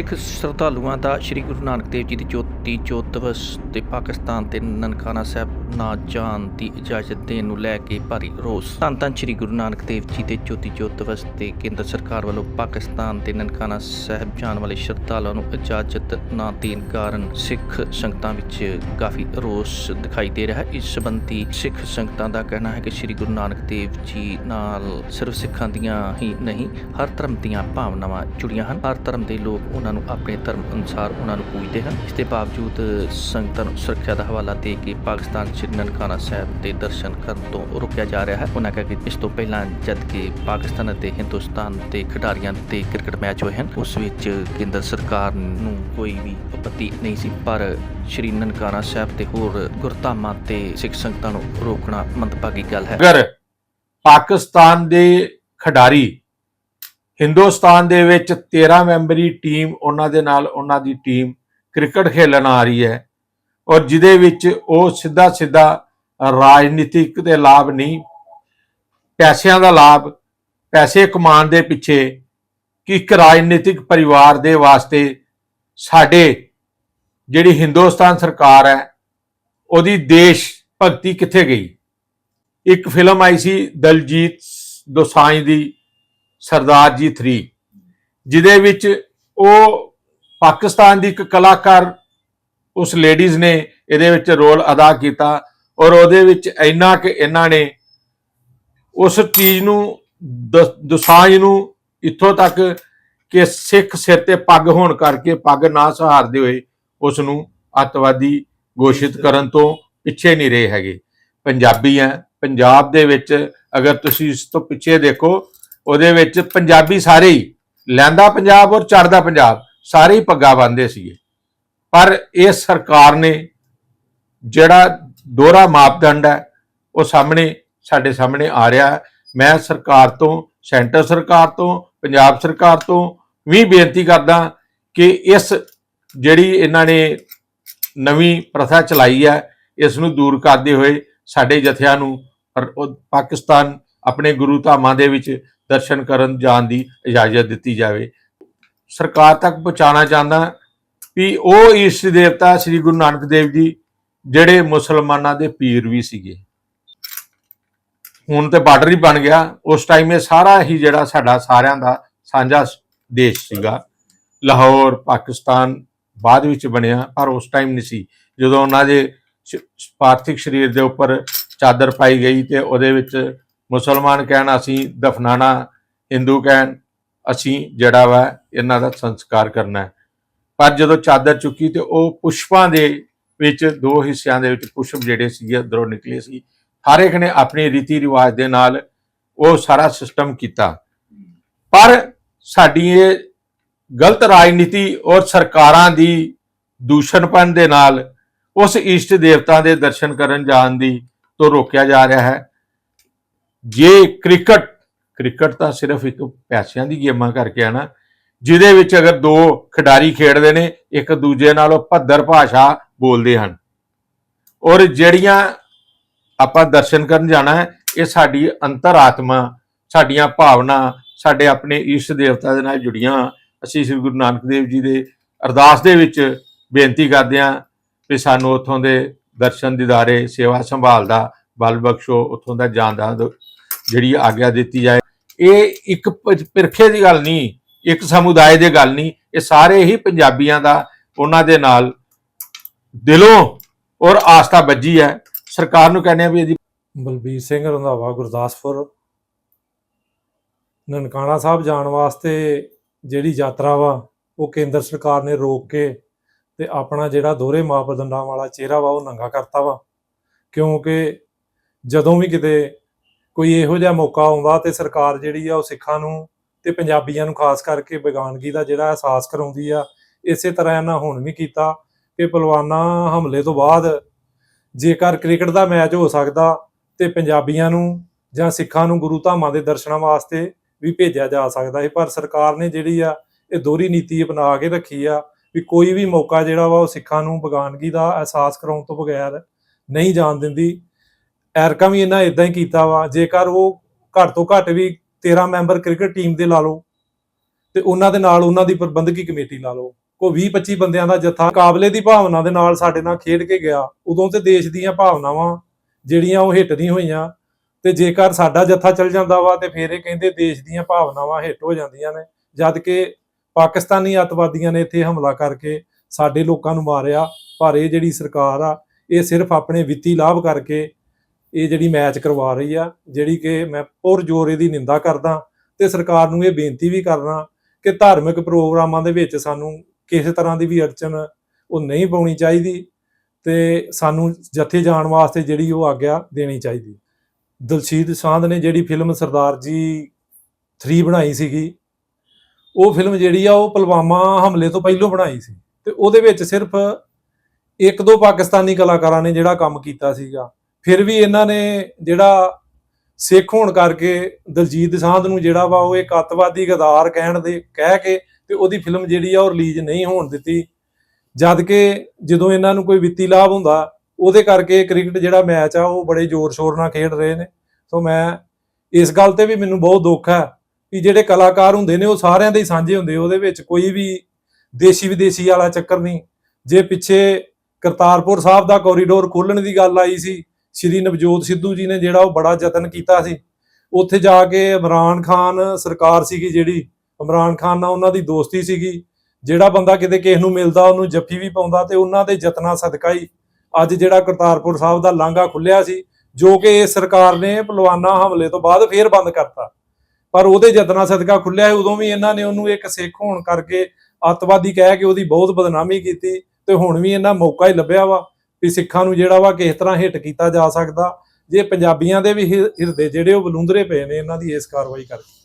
ਸਿੱਖ ਸ਼ਰਧਾਲੂਆਂ ਦਾ ਸ੍ਰੀ ਗੁਰੂ ਨਾਨਕ ਦੇਵ ਜੀ ਦੀ ਜੋਤੀ ਜੋਤ ਦਿਵਸ ਤੇ ਪਾਕਿਸਤਾਨ ਤੇ ਨਨਕਾਣਾ ਸਾਹਿਬ ਨਾ ਜਾਣ ਦੀ ਇਜਾਜ਼ਤ ਦੇਣ ਨੂੰ ਲੈ ਕੇ ਭਾਰੀ ਰੋਸ। ਧੰਨ ਧੰਨ ਸ੍ਰੀ ਗੁਰੂ ਨਾਨਕ ਦੇਵ ਜੀ ਦੇ ਜੋਤੀ ਜੋਤ ਦਿਵਸ ਤੇ ਕੇਂਦਰ ਸਰਕਾਰ ਵੱਲੋਂ ਪਾਕਿਸਤਾਨ ਤੇ ਨਨਕਾਣਾ ਸਾਹਿਬ ਜਾਣ ਵਾਲੇ ਸ਼ਰਧਾਲੂਆਂ ਨੂੰ ਇਜਾਜ਼ਤ ਨਾ ਦੇਣ ਕਾਰਨ ਸਿੱਖ ਸੰਗਤਾਂ ਵਿੱਚ ਕਾਫੀ ਰੋਸ ਦਿਖਾਈ ਦੇ ਰਿਹਾ ਹੈ। ਇਸ ਸੰਬੰਧੀ ਸਿੱਖ ਸੰਗਤਾਂ ਦਾ ਕਹਿਣਾ ਹੈ ਕਿ ਸ੍ਰੀ ਗੁਰੂ ਨਾਨਕ ਦੇਵ ਜੀ ਨਾਲ ਸਿਰਫ ਸਿੱਖਾਂ ਦੀਆਂ ਹੀ ਨਹੀਂ, ਹਰ ਧਰਮ ਦੀਆਂ ਭਾਵਨਾਵਾਂ ਜੁੜੀਆਂ ਹਨ। ਹਰ ਧਰਮ ਦੇ ਲੋਕ ਉਹਨਾਂ ਨੂੰ ਆਪਣੇ ਧਰਮ ਅਨੁਸਾਰ ਉਹਨਾਂ ਨੂੰ ਪੂਜਦੇ ਹਨ। ਇਸ ਦੇ ਬਾਵਜੂਦ ਸੰਗਤਾਂ ਨੂੰ ਸੁਰੱਖਿਆ ਦਾ ਹਵਾਲਾ ਦੇ ਕੇ ਪਾਕਿਸਤਾਨ ਸ੍ਰੀ ਨਨਕਾਣਾ ਸਾਹਿਬ ਦੇ ਦਰਸ਼ਨ ਕਰਨ ਤੋਂ ਰੋਕਿਆ ਜਾ ਰਿਹਾ ਹੈ। ਉਹਨਾਂ ਕਿਹਾ ਕਿ ਇਸ ਤੋਂ ਪਹਿਲਾਂ ਜਦ ਕਿ ਪਾਕਿਸਤਾਨ ਅਤੇ ਹਿੰਦੁਸਤਾਨ ਦੇ ਖਿਡਾਰੀਆਂ ਦੇ ਕ੍ਰਿਕਟ ਮੈਚ ਹੋਏ ਹਨ, ਉਸ ਵਿੱਚ ਕੇਂਦਰ ਸਰਕਾਰ ਨੂੰ ਕੋਈ ਵੀ ਆਪੱਤੀ ਨਹੀਂ ਸੀ। ਪਰ ਸ੍ਰੀ ਨਨਕਾਣਾ ਸਾਹਿਬ ਤੇ ਹੋਰ ਗੁਰਧਾਮਾਂ ਤੇ ਸਿੱਖ ਸੰਗਤਾਂ ਨੂੰ ਰੋਕਣਾ ਮੰਦਭਾਗੀ ਗੱਲ ਹੈ। ਅਗਰ ਪਾਕਿਸਤਾਨ ਦੇ ਖਿਡਾਰੀ ਹਿੰਦੁਸਤਾਨ ਦੇ ਵਿੱਚ 13 ਮੈਂਬਰੀ ਟੀਮ ਉਹਨਾਂ ਦੇ ਨਾਲ ਉਹਨਾਂ ਦੀ ਟੀਮ ਕ੍ਰਿਕਟ ਖੇਲਣ ਆ ਰਹੀ ਹੈ ਔਰ ਜਿਹਦੇ ਵਿੱਚ ਉਹ ਸਿੱਧਾ ਸਿੱਧਾ ਰਾਜਨੀਤਿਕ ਦੇ ਲਾਭ ਨਹੀਂ, ਪੈਸਿਆਂ ਦਾ ਲਾਭ, ਪੈਸੇ ਕਮਾਉਣ ਦੇ ਪਿੱਛੇ ਕਿ ਇੱਕ ਰਾਜਨੀਤਿਕ ਪਰਿਵਾਰ ਦੇ ਵਾਸਤੇ ਸਾਡੇ ਜਿਹੜੀ ਹਿੰਦੁਸਤਾਨ ਸਰਕਾਰ ਹੈ, ਉਹਦੀ ਦੇਸ਼ ਭਗਤੀ ਕਿੱਥੇ ਗਈ? ਇੱਕ ਫਿਲਮ ਆਈ ਸੀ ਦਲਜੀਤ ਦੋਸਾਂਝ ਦੀ, ਸਰਦਾਰ ਜੀ 3 ਜਿਹਦੇ ਵਿੱਚ ਉਹ ਪਾਕਿਸਤਾਨ ਦੀ ਇੱਕ ਕਲਾਕਾਰ ਉਸ ਲੇਡੀਜ਼ ਨੇ ਇਹਦੇ ਵਿੱਚ ਰੋਲ ਅਦਾ ਕੀਤਾ ਔਰ ਉਹਦੇ ਵਿੱਚ ਇੰਨਾ ਕਿ ਇਹਨਾਂ ਨੇ ਉਸ ਚੀਜ਼ ਨੂੰ ਦੁਸਾਂਝ ਨੂੰ ਇੱਥੋਂ ਤੱਕ ਕਿ ਸਿੱਖ ਸਿਰ ਤੇ ਪੱਗ ਹੋਣ ਕਰਕੇ ਪੱਗ ਨਾ ਸਹਾਰਦੇ ਹੋਏ ਉਸ ਨੂੰ ਅੱਤਵਾਦੀ ਘੋਸ਼ਿਤ ਕਰਨ ਤੋਂ ਪਿੱਛੇ ਨਹੀਂ ਰਹੇ ਹੈਗੇ। ਪੰਜਾਬੀ ਹੈ। ਪੰਜਾਬ ਦੇ ਵਿੱਚ ਅਗਰ ਤੁਸੀਂ ਇਸ ਤੋਂ ਪਿੱਛੇ ਦੇਖੋ, ਉਹਦੇ ਵਿੱਚ ਪੰਜਾਬੀ ਸਾਰੇ ਹੀ ਲੈਂਦਾ ਪੰਜਾਬ ਔਰ ਚੜਦਾ ਪੰਜਾਬ, ਸਾਰੇ ਹੀ ਪੱਗਾਂ ਬੰਨਦੇ ਸੀਗੇ। ਪਰ ਇਸ ਸਰਕਾਰ ਨੇ ਜਿਹੜਾ ਦੋਹਰਾ ਮਾਪਦੰਡ ਹੈ, ਉਹ ਸਾਹਮਣੇ, ਸਾਡੇ ਸਾਹਮਣੇ ਆ ਰਿਹਾ ਹੈ। ਮੈਂ ਸਰਕਾਰ ਤੋਂ, ਸੈਂਟਰ ਸਰਕਾਰ ਤੋਂ, ਪੰਜਾਬ ਸਰਕਾਰ ਤੋਂ ਵੀ ਬੇਨਤੀ ਕਰਦਾ ਕਿ ਇਸ ਜਿਹੜੀ ਇਹਨਾਂ ਨੇ ਨਵੀਂ ਪ੍ਰਥਾ ਚਲਾਈ ਹੈ, ਇਸ ਨੂੰ ਦੂਰ ਕਰਦੇ ਹੋਏ ਸਾਡੇ ਜਥਿਆਂ ਨੂੰ ਪਾਕਿਸਤਾਨ ਆਪਣੇ ਗੁਰੂ ਧਾਮਾਂ ਦੇ ਵਿੱਚ ਦਰਸ਼ਨ ਕਰਨ ਜਾਣ ਦੀ ਇਜਾਜ਼ਤ ਦਿੱਤੀ ਜਾਵੇ। ਸਰਕਾਰ ਤੱਕ ਪਹੁੰਚਾਉਣਾ ਚਾਹੁੰਦਾ ਵੀ ਉਹ ਇਸ਼ਟ ਦੇਵਤਾ ਸ੍ਰੀ ਗੁਰੂ ਨਾਨਕ ਦੇਵ ਜੀ ਜਿਹੜੇ ਮੁਸਲਮਾਨਾਂ ਦੇ ਪੀਰ ਵੀ ਸੀਗੇ। ਹੁਣ ਤੇ ਬਾਰਡਰ ਹੀ ਬਣ ਗਿਆ। ਉਸ ਟਾਈਮ ਇਹ ਸਾਰਾ ਹੀ ਜਿਹੜਾ ਸਾਡਾ ਸਾਰਿਆਂ ਦਾ ਸਾਂਝਾ ਦੇਸ਼ ਸੀਗਾ। ਲਾਹੌਰ, ਪਾਕਿਸਤਾਨ ਬਾਅਦ ਵਿੱਚ ਬਣਿਆ, ਪਰ ਉਸ ਟਾਈਮ ਨਹੀਂ ਸੀ। ਜਦੋਂ ਉਹਨਾਂ ਦੇ ਪਾਰਥਿਕ ਸਰੀਰ ਦੇ ਉੱਪਰ ਚਾਦਰ ਪਾਈ ਗਈ ਤੇ ਉਹਦੇ ਵਿੱਚ ਮੁਸਲਮਾਨ ਕਹਿਣ, ਅਸੀਂ ਦਫਨਾਣਾ, ਹਿੰਦੂ ਕਹਿਣ, ਅਸੀਂ ਜਿਹੜਾ ਵਾ ਇਹਨਾਂ ਦਾ ਸੰਸਕਾਰ ਕਰਨਾ ਹੈ। ਪਰ ਜਦੋਂ ਚਾਦਰ ਚੁੱਕੀ ਤੇ ਉਹ ਪੁਸ਼ਪਾਂ ਦੇ ਵਿੱਚ ਦੋ ਹਿੱਸਿਆਂ ਦੇ ਵਿੱਚ ਪੁਸ਼ਪ ਜਿਹੜੇ ਸੀਗੇ, ਅੰਦਰੋਂ ਨਿਕਲੇ ਸੀ। ਹਰ ਇੱਕ ਨੇ ਆਪਣੇ ਰੀਤੀ ਰਿਵਾਜ ਦੇ ਨਾਲ ਉਹ ਸਾਰਾ ਸਿਸਟਮ ਕੀਤਾ। ਪਰ ਸਾਡੀ ਇਹ ਗਲਤ ਰਾਜਨੀਤੀ ਔਰ ਸਰਕਾਰਾਂ ਦੀ ਦੂਸ਼ਣਪਨ ਦੇ ਨਾਲ ਉਸ ਇਸ਼ਟ ਦੇਵਤਾ ਦੇ ਦਰਸ਼ਨ ਕਰਨ ਜਾਣ ਦੀ ਤੋਂ ਰੋਕਿਆ ਜਾ ਰਿਹਾ ਹੈ। ਜੇ ਕ੍ਰਿਕਟ ਕ੍ਰਿਕਟ ਤਾਂ ਸਿਰਫ ਇੱਕ ਪੈਸਿਆਂ ਦੀ ਗੇਮਾਂ ਕਰਕੇ ਆ ਨਾ। ਜਿਹਦੇ ਵਿੱਚ ਅਗਰ ਦੋ ਖਿਡਾਰੀ ਖੇਡਦੇ ਨੇ, ਇੱਕ ਦੂਜੇ ਨਾਲ ਉਹ ਭੱਦਰ ਭਾਸ਼ਾ ਬੋਲਦੇ ਹਨ। ਔਰ ਜਿਹੜੀਆਂ ਆਪਾਂ ਦਰਸ਼ਨ ਕਰਨ ਜਾਣਾ ਹੈ, ਇਹ ਸਾਡੀ ਅੰਤਰਾਤਮਾ, ਸਾਡੀਆਂ ਭਾਵਨਾ, ਸਾਡੇ ਆਪਣੇ ਇਸ਼ਟ ਦੇਵਤਾ ਦੇ ਨਾਲ ਜੁੜੀਆਂ। ਅਸੀਂ ਸ੍ਰੀ ਗੁਰੂ ਨਾਨਕ ਦੇਵ ਜੀ ਦੇ ਅਰਦਾਸ ਦੇ ਵਿੱਚ ਬੇਨਤੀ ਕਰਦੇ ਹਾਂ ਵੀ ਸਾਨੂੰ ਉੱਥੋਂ ਦੇ ਦਰਸ਼ਨ ਦਿਦਾਰੇ, ਸੇਵਾ ਸੰਭਾਲ ਦਾ, ਬਲ ਬਖਸ਼ੋ, ਉੱਥੋਂ ਦਾ ਜਾਣ ਦਾ ਜਿਹੜੀ ਆਗਿਆ ਦਿੱਤੀ ਜਾਏ। ਇਹ ਇੱਕ ਪ- ਪਿਰਖੇ ਦੀ ਗੱਲ ਨਹੀਂ ਇੱਕ ਸਮੁਦਾਇ ਦੇ ਗੱਲ ਨਹੀਂ, ਇਹ ਸਾਰੇ ਹੀ ਪੰਜਾਬੀਆਂ ਦਾ ਉਹਨਾਂ ਦੇ ਨਾਲ ਦਿਲੋਂ ਔਰ ਆਸਥਾ ਵੱਜੀ ਹੈ। ਸਰਕਾਰ ਨੂੰ ਕਹਿੰਦੇ ਆ ਵੀ ਇਹਦੀ ਬਲਬੀਰ ਸਿੰਘ ਰੰਧਾਵਾ, ਗੁਰਦਾਸਪੁਰ, ਨਨਕਾਣਾ ਸਾਹਿਬ ਜਾਣ ਵਾਸਤੇ ਜਿਹੜੀ ਯਾਤਰਾ ਵਾ, ਉਹ ਕੇਂਦਰ ਸਰਕਾਰ ਨੇ ਰੋਕ ਕੇ ਤੇ ਆਪਣਾ ਜਿਹੜਾ ਦੋਹਰੇ ਮਾਪਦੰਡਾਂ ਵਾਲਾ ਚਿਹਰਾ ਵਾ, ਉਹ ਨੰਗਾ ਕਰਤਾ ਵਾ। ਕਿਉਂਕਿ ਜਦੋਂ ਵੀ ਕਿਤੇ ਕੋਈ ਇਹੋ ਜਿਹਾ ਮੌਕਾ ਆਉਂਦਾ ਤੇ ਸਰਕਾਰ ਜਿਹੜੀ ਆ ਉਹ ਸਿੱਖਾਂ ਨੂੰ ਤੇ ਪੰਜਾਬੀਆਂ ਨੂੰ ਖਾਸ ਕਰਕੇ ਬੇਗਾਨਗੀ ਦਾ ਜਿਹੜਾ ਅਹਿਸਾਸ ਕਰਾਉਂਦੀ ਆ, ਇਸੇ ਤਰ੍ਹਾਂ ਇਹਨਾਂ ਹੁਣ ਵੀ ਕੀਤਾ ਕਿ ਪਹਿਲਵਾਨਾਂ ਹਮਲੇ ਤੋਂ ਬਾਅਦ ਜੇਕਰ ਕ੍ਰਿਕਟ ਦਾ ਮੈਚ ਹੋ ਸਕਦਾ ਤੇ ਪੰਜਾਬੀਆਂ ਨੂੰ ਜਾਂ ਸਿੱਖਾਂ ਨੂੰ ਗੁਰੂ ਧਾਮਾਂ ਦੇ ਦਰਸ਼ਨਾਂ ਵਾਸਤੇ ਵੀ ਭੇਜਿਆ ਜਾ ਸਕਦਾ ਹੈ ਪਰ ਸਰਕਾਰ ਨੇ ਜਿਹੜੀ ਆ, ਇਹ ਦੋਹਰੀ ਨੀਤੀ ਅਪਣਾ ਕੇ ਰੱਖੀ ਆ ਵੀ ਕੋਈ ਵੀ ਮੌਕਾ ਜਿਹੜਾ ਵਾ ਉਹ ਸਿੱਖਾਂ ਨੂੰ ਬਗਾਨਗੀ ਦਾ ਅਹਿਸਾਸ ਕਰਾਉਣ ਤੋਂ ਬਗੈਰ ਨਹੀਂ ਜਾਣ ਦਿੰਦੀ। ਐਰਕਾ ਵੀ ਇਹਨਾਂ ਇਦਾਂ ਹੀ ਕੀਤਾ ਵਾ, ਜੇਕਰ ਉਹ ਘੱਟ ਤੋਂ ਘੱਟ ਵੀ 13 ਮੈਂਬਰ ਕ੍ਰਿਕਟ ਟੀਮ ਦੇ ਲਾ ਲਓ ਤੇ ਉਹਨਾਂ ਦੇ ਨਾਲ ਉਹਨਾਂ ਦੀ ਪ੍ਰਬੰਧਕੀ ਕਮੇਟੀ ਲਾ ਲਓ। ਕੋ 20 25 ਬੰਦਿਆਂ ਦਾ ਜਥਾ ਕਾਬਲੇ ਦੀ ਭਾਵਨਾ ਦੇ ਨਾਲ ਸਾਡੇ ਨਾਲ ਖੇਡ ਕੇ ਗਿਆ, ਉਦੋਂ ਤੇ ਦੇਸ਼ ਦੀਆਂ ਭਾਵਨਾਵਾਂ ਜਿਹੜੀਆਂ ਉਹ ਹਿੱਟ ਨਹੀਂ ਹੋਈਆਂ ਤੇ ਜੇਕਰ ਸਾਡਾ ਜੱਥਾ ਚੱਲ ਜਾਂਦਾ ਵਾ ਤੇ ਫਿਰ ਇਹ ਕਹਿੰਦੇ ਦੇਸ਼ ਦੀਆਂ ਭਾਵਨਾਵਾਂ ਹਿੱਟ ਹੋ ਜਾਂਦੀਆਂ ਨੇ, ਜਦ ਕਿ ਪਾਕਿਸਤਾਨੀ ਅੱਤਵਾਦੀਆਂ ਨੇ ਇੱਥੇ ਹਮਲਾ ਕਰਕੇ ਸਾਡੇ ਲੋਕਾਂ ਨੂੰ ਮਾਰਿਆ, ਪਰ ਇਹ ਜਿਹੜੀ ਸਰਕਾਰ ਆ, ਇਹ ਸਿਰਫ ਆਪਣੇ ਵਿੱਤੀ ਲਾਭ ਕਰਕੇ ਇਹ ਜਿਹੜੀ ਮੈਚ ਕਰਵਾ ਰਹੀ ਆ, ਜਿਹੜੀ ਕਿ ਮੈਂ ਪੁਰ ਜ਼ੋਰ ਇਹਦੀ ਨਿੰਦਾ ਕਰਦਾ ਤੇ ਸਰਕਾਰ ਨੂੰ ਇਹ ਬੇਨਤੀ ਵੀ ਕਰਨਾ ਕਿ ਧਾਰਮਿਕ ਪ੍ਰੋਗਰਾਮਾਂ ਦੇ ਵਿੱਚ ਸਾਨੂੰ ਕਿਸੇ ਤਰ੍ਹਾਂ ਦੀ ਵੀ ਅੜਚਨ ਉਹ ਨਹੀਂ ਪਾਉਣੀ ਚਾਹੀਦੀ ਤੇ ਸਾਨੂੰ ਜੱਥੇ ਜਾਣ ਵਾਸਤੇ ਜਿਹੜੀ ਉਹ ਆਗਿਆ ਦੇਣੀ ਚਾਹੀਦੀ। ਦਲਸ਼ੀਦ ਸਾਂਧ ਨੇ ਜਿਹੜੀ ਫਿਲਮ ਸਰਦਾਰ ਜੀ 3 ਬਣਾਈ ਸੀਗੀ, ਉਹ ਫਿਲਮ ਜਿਹੜੀ ਆ ਉਹ ਪੁਲਵਾਮਾ ਹਮਲੇ ਤੋਂ ਪਹਿਲਾਂ ਬਣਾਈ ਸੀ ਤੇ ਉਹਦੇ ਵਿੱਚ ਸਿਰਫ ਇੱਕ ਦੋ ਪਾਕਿਸਤਾਨੀ ਕਲਾਕਾਰਾਂ ਨੇ ਜਿਹੜਾ ਕੰਮ ਕੀਤਾ ਸੀਗਾ। ਫਿਰ ਵੀ ਇਹਨਾਂ ਨੇ ਜਿਹੜਾ ਸਿੱਖ ਹੋਣ ਕਰਕੇ ਦਲਜੀਤ ਦੋਸਾਂਝ ਨੂੰ ਜਿਹੜਾ ਵਾ ਉਹ ਇੱਕ ਅੱਤਵਾਦੀ ਗਦਾਰ ਕਹਿਣ ਦੇ, ਕਹਿ ਕੇ ਤੇ ਉਹਦੀ ਫਿਲਮ ਜਿਹੜੀ ਆ ਉਹ ਰਿਲੀਜ਼ ਨਹੀਂ ਹੋਣ ਦਿੱਤੀ। ਜਦ ਕਿ ਜਦੋਂ ਇਹਨਾਂ ਨੂੰ ਕੋਈ ਵਿੱਤੀ ਲਾਭ ਹੁੰਦਾ, ਉਹਦੇ ਕਰਕੇ ਕ੍ਰਿਕਟ ਜਿਹੜਾ ਮੈਚ ਆ ਉਹ ਬੜੇ ਜ਼ੋਰ ਸ਼ੋਰ ਨਾਲ ਖੇਡ ਰਹੇ ਨੇ। ਸੋ ਮੈਂ ਇਸ ਗੱਲ ਤੇ ਵੀ ਮੈਨੂੰ ਬਹੁਤ ਦੁੱਖ ਹੈ ਕਿ ਜਿਹੜੇ ਕਲਾਕਾਰ ਹੁੰਦੇ ਨੇ ਉਹ ਸਾਰਿਆਂ ਦੇ ਹੀ ਸਾਂਝੇ ਹੁੰਦੇ, ਉਹਦੇ ਵਿੱਚ ਕੋਈ ਵੀ ਦੇਸ਼ੀ ਵਿਦੇਸ਼ੀ ਵਾਲਾ ਚੱਕਰ ਨਹੀਂ। ਜੇ ਪਿੱਛੇ ਕਰਤਾਰਪੁਰ ਸਾਹਿਬ ਦਾ ਕੋਰੀਡੋਰ ਖੋਲਣ ਦੀ ਗੱਲ ਆਈ ਸੀ ਸ਼੍ਰੀ ਨਵਜੋਤ ਸਿੱਧੂ ਜੀ ਨੇ ਜਿਹੜਾ ਉਹ ਬੜਾ ਯਤਨ ਕੀਤਾ ਸੀ। ਉੱਥੇ ਜਾ ਕੇ ਇਮਰਾਨ ਖਾਨ ਸਰਕਾਰ ਸੀਗੀ ਜਿਹੜੀ, ਇਮਰਾਨ ਖਾਨ ਨਾਲ ਉਹਨਾਂ ਦੀ ਦੋਸਤੀ ਸੀਗੀ। ਜਿਹੜਾ ਬੰਦਾ ਕਿਤੇ ਕਿਸੇ ਨੂੰ ਮਿਲਦਾ, ਉਹਨੂੰ ਜੱਫੀ ਵੀ ਪਾਉਂਦਾ ਤੇ ਉਹਨਾਂ ਦੇ ਯਤਨਾਂ ਸਦਕਾ ਹੀ ਅੱਜ ਜਿਹੜਾ ਕਰਤਾਰਪੁਰ ਸਾਹਿਬ ਦਾ ਲਾਂਘਾ ਖੁੱਲਿਆ ਸੀ, ਜੋ ਕਿ ਇਸ ਸਰਕਾਰ ਨੇ ਪਲਵਾਨਾ ਹਮਲੇ ਤੋਂ ਬਾਅਦ ਫੇਰ ਬੰਦ ਕਰਤਾ। ਪਰ ਉਹਦੇ ਯਤਨਾਂ ਸਦਕਾ ਖੁੱਲਿਆ ਉਦੋਂ ਵੀ ਇਹਨਾਂ ਨੇ ਉਹਨੂੰ ਇੱਕ ਸਿੱਖ ਹੋਣ ਕਰਕੇ ਅੱਤਵਾਦੀ ਕਹਿ ਕੇ ਉਹਦੀ ਬਹੁਤ ਬਦਨਾਮੀ ਕੀਤੀ ਤੇ ਹੁਣ ਵੀ ਇਹਨਾਂ ਮੌਕਾ ਹੀ ਲੱਭਿਆ ਵਾ। ਵੀ ਸਿੱਖਾਂ ਨੂੰ ਜਿਹੜਾ ਵਾ ਕਿਸ ਤਰ੍ਹਾਂ ਹਿੱਟ ਕੀਤਾ ਜਾ ਸਕਦਾ, ਜੇ ਪੰਜਾਬੀਆਂ ਦੇ ਵੀ ਹਿ- ਹਿਰਦੇ ਜਿਹੜੇ ਉਹ ਬਲੂੰਦਰੇ ਪਏ ਨੇ, ਇਹਨਾਂ ਦੀ ਇਸ ਕਾਰਵਾਈ ਕਰਕੇ।